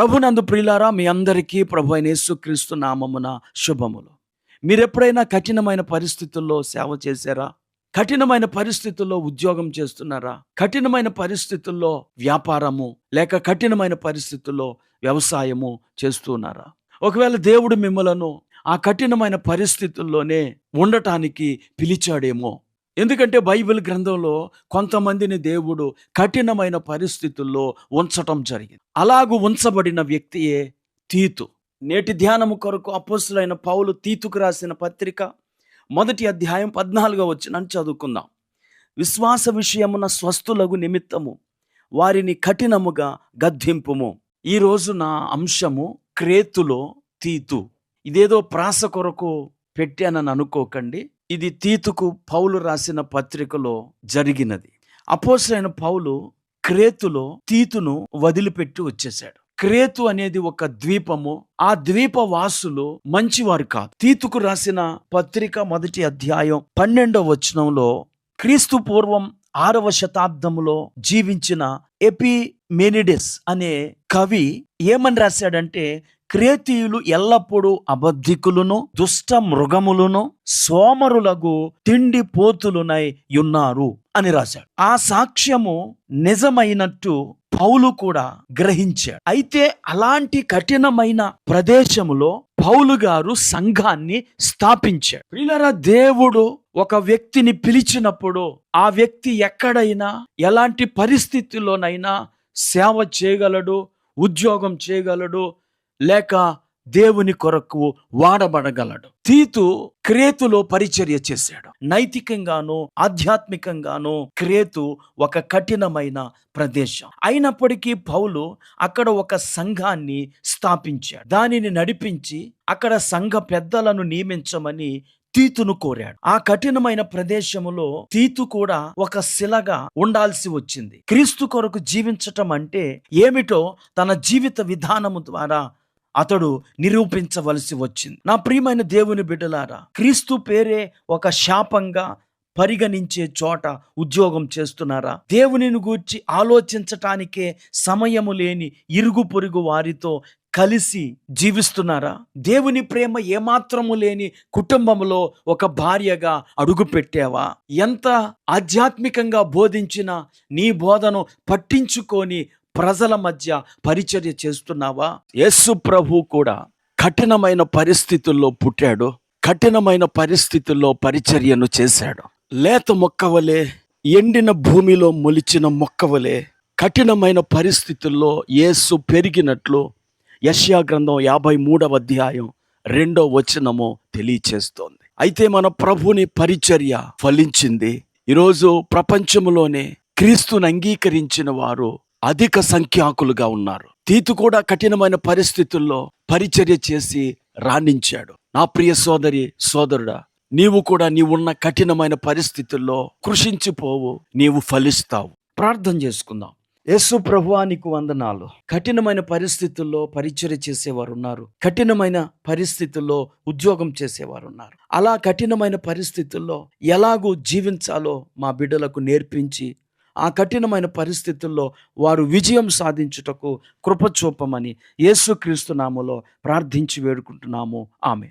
ప్రభునందు ప్రియులారా మీ అందరికీ ప్రభు అయిన యేసుక్రీస్తు నామమున శుభములు. మీరెప్పుడైనా కఠినమైన పరిస్థితుల్లో సేవ చేశారా? కఠినమైన పరిస్థితుల్లో ఉద్యోగం చేస్తున్నారా? కఠినమైన పరిస్థితుల్లో వ్యాపారము లేక కఠినమైన పరిస్థితుల్లో వ్యవసాయము చేస్తున్నారా? ఒకవేళ దేవుడు మిమ్మలను ఆ కఠినమైన పరిస్థితుల్లోనే ఉండటానికి పిలిచాడేమో ఎందుకంటే బైబిల్ గ్రంథంలో కొంతమందిని దేవుడు కఠినమైన పరిస్థితుల్లో ఉంచటం జరిగింది. అలాగూ ఉంచబడిన వ్యక్తియే తీతు. నేటి ధ్యానము కొరకు అపోసులైన పౌలు తీతుకు రాసిన పత్రిక మొదటి అధ్యాయం పద్నాలుగో వచ్చిన చదువుకుందాం. విశ్వాస విషయమున స్వస్థులగు నిమిత్తము వారిని కఠినముగా గద్దింపుము. ఈ రోజు నా అంశము క్రేతులో తీతు. ఇదేదో ప్రాస కొరకు పెట్టానని అనుకోకండి. ఇది తీతుకు పౌలు రాసిన పత్రికలో జరిగినది. అపోసైన పౌలు క్రేతులో తీతును వదిలిపెట్టి వచ్చేశాడు. క్రేతు అనేది ఒక ద్వీపము. ఆ ద్వీప వాసులు మంచివారు కాదు. తీతుకు రాసిన పత్రిక మొదటి అధ్యాయం పన్నెండవ వచనంలో క్రీస్తు పూర్వం ఆరవ శతాబ్దములో జీవించిన ఎపిమెనిడిస్ అనే కవి ఏమని రాశాడంటే క్రేతీయులు ఎల్లప్పుడూ అబద్ధికులను దుష్ట మృగములను సోమరులకు తిండి పోతులునై ఉన్నారు అని రాశాడు. ఆ సాక్ష్యము నిజమైనట్టు పౌలు కూడా గ్రహించాడు. అయితే అలాంటి కఠినమైన ప్రదేశములో పౌలు గారు సంఘాన్ని స్థాపించాడు ప్రియులరా దేవుడు ఒక వ్యక్తిని పిలిచినప్పుడు ఆ వ్యక్తి ఎక్కడైనా ఎలాంటి పరిస్థితుల్లోనైనా సేవ చేయగలడు ఉద్యోగం చేయగలడు లేక దేవుని కొరకు వాడబడగలడు. తీతు క్రేతులో పరిచర్య చేశాడు. నైతికంగాను ఆధ్యాత్మికంగాను క్రేతు ఒక కఠినమైన ప్రదేశం. అయినప్పటికీ పౌలు అక్కడ ఒక సంఘాన్ని స్థాపించాడు. దానిని నడిపించి అక్కడ సంఘ పెద్దలను నియమించమని తీతును కోరాడు. ఆ కఠినమైన ప్రదేశములో తీతు కూడా ఒక శిలగా ఉండాల్సి వచ్చింది. క్రీస్తు కొరకు జీవించటం అంటే ఏమిటో తన జీవిత విధానము ద్వారా అతడు నిరూపించవలసి వచ్చింది. నా ప్రియమైన దేవుని బిడ్డలారా క్రీస్తు పేరే ఒక శాపంగా పరిగణించే చోట ఉద్యోగం చేస్తున్నారా? దేవునిని గూర్చి ఆలోచించటానికే సమయము లేని ఇరుగు పొరుగు వారితో కలిసి జీవిస్తున్నారా? దేవుని ప్రేమ ఏమాత్రము లేని కుటుంబంలో ఒక భార్యగా అడుగు పెట్టావా? ఎంత ఆధ్యాత్మికంగా బోధించినా నీ బోధను పట్టించుకొని ప్రజల మధ్య పరిచర్య చేస్తున్నావా? యేసు ప్రభు కూడా కఠినమైన పరిస్థితుల్లో పుట్టాడు. కఠినమైన పరిస్థితుల్లో పరిచర్యను చేశాడు. లేత మొక్కవలే ఎండిన భూమిలో మొలిచిన మొక్కవలే కఠినమైన పరిస్థితుల్లో యేసు పెరిగినట్లు యష్యా గ్రంథం యాభై మూడవ అధ్యాయం రెండో వచనము తెలియచేస్తోంది. అయితే మన ప్రభుని పరిచర్య ఫలించింది. ఈరోజు ప్రపంచంలోనే క్రీస్తుని అంగీకరించిన వారు అధిక సంఖ్యాకులుగా ఉన్నారు. తీతు కూడా కఠినమైన పరిస్థితుల్లో పరిచర్య చేసి రాణించాడు. నా ప్రియ సోదరి సోదరుడా నీవు కూడా నీవున్న కఠినమైన పరిస్థితుల్లో కృషించిపోవు నీవు ఫలిస్తావు. ప్రార్థన చేసుకుందాం. యేసు ప్రభువా నీకు వందనాలు. కఠినమైన పరిస్థితుల్లో పరిచర్య చేసేవారు ఉన్నారు కఠినమైన పరిస్థితుల్లో ఉద్యోగం చేసేవారు ఉన్నారు అలా కఠినమైన పరిస్థితుల్లో ఎలాగూ జీవించాలో మా బిడ్డలకు నేర్పించి ఆ కఠినమైన పరిస్థితుల్లో వారు విజయం సాధించుటకు కృపచూపమని యేసుక్రీస్తు నామలో ప్రార్థించి వేడుకుంటున్నాము. ఆమె